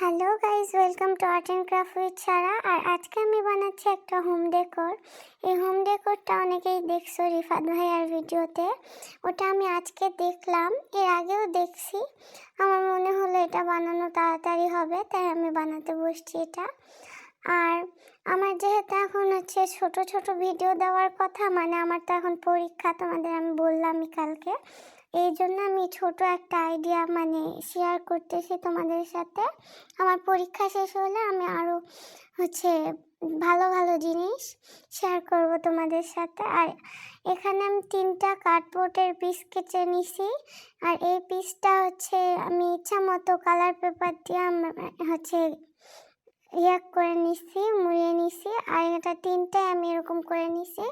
Hello guys welcome to art and craft with Sara আর আজকে আমি বানাচ্ছি একটা হোম ডেকোর এই হোম ডেকোরটা অনেকেই দেখছ রিফাত ভাইয়ার ভিডিওতে। ওটা আমি আজকে দেখলাম, এর আগেও দেখছি। আমার মনে হলো এটা বানানো তাড়াতাড়ি হবে, তাই আমি বানাতে বসছি এটা। আর আমার যেহেতু এখন হচ্ছে ছোট ছোট ভিডিও দেওয়ার কথা মানে আমার তো এখন পরীক্ষা, তোমাদের আমি বললামই কালকে। এই জন্য আমি ছোট একটা আইডিয়া মানে শেয়ার করতেছি তোমাদের সাথে। আমার পরীক্ষা শেষ হলে আমি আরও হচ্ছে ভালো ভালো জিনিস শেয়ার করব তোমাদের সাথে। আর এখানে আমি তিনটা কার্ডবোর্ডের পিস কেটে নিছি। আর এই পিসটা হচ্ছে আমি ইচ্ছা মতো কালার পেপার দিয়ে হচ্ছে ইয়া করে নিছি, মুড়িয়ে নিছি, আর এটা তিনটায় আমি এরকম করে নিছি।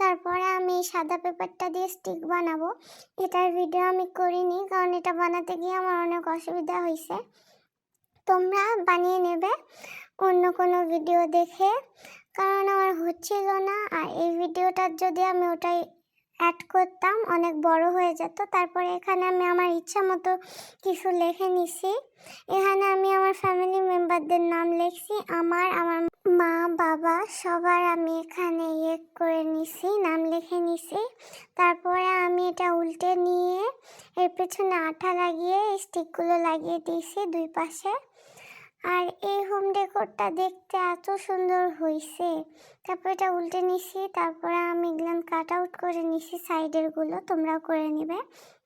তারপরে আমি সাদা পেপারটা দিয়ে স্টিক বানাবো। এটার ভিডিও আমি করিনি, কারণ এটা বানাতে গিয়ে আমার অনেক অসুবিধা হয়েছে তোমরা বানিয়ে নেবে অন্য কোনো ভিডিও দেখে, কারণ আমার হচ্ছিল না। আর এই ভিডিওটার যদি আমি ওটাই অ্যাড করতাম, অনেক বড় হয়ে যেত। তারপরে এখানে আমি আমার ইচ্ছা মতো কিছু লিখে নিছি। এখানে আমি আমার ফ্যামিলি মেম্বারদের নাম লিখছি। আমার আমার মা, বাবা সবার আমি এখানে ইয়ে করে নিছি, নাম লিখে নিছি। তারপরে আমি এটা উল্টে নিয়ে এর পেছনে আঠা লাগিয়ে স্টিকগুলো লাগিয়ে দিয়েছি দুই পাশে। আর এই হোম ডেকোরটা দেখতে এত সুন্দর হয়েছে তারপর এটা উল্টে নিছি, তারপরে আমি এগুলো কাট আউট করে নিছি সাইডেরগুলো তোমরাও করে নেবে।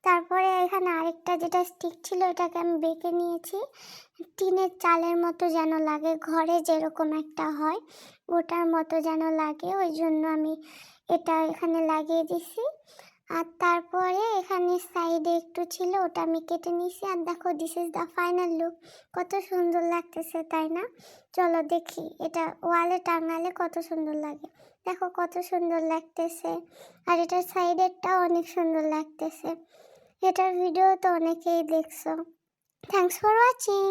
তারপরে এখানে আরেকটা যেটা স্টিক ছিল এটাকে আমি বেঁকে নিয়েছি। টিনের চালের মতো যেন লাগে, ঘরে যেরকম একটা হয়, ওটার মতো যেন লাগে, ওই জন্য আমি এটা এখানে লাগিয়ে দিছি। আর তারপরে ছিল, ওটা আমি কেটে নিয়েছি। আর দেখো this is the final look কত সুন্দর লাগতেছে, তাই না? চলো দেখি, এটা ওয়ালে টাঙালে কত সুন্দর লাগে। দেখো, কত সুন্দর লাগতেছে। আর এটার সাইডেরটাও অনেক সুন্দর লাগতেছে। এটার ভিডিও তো অনেকেই দেখছ। Thanks for watching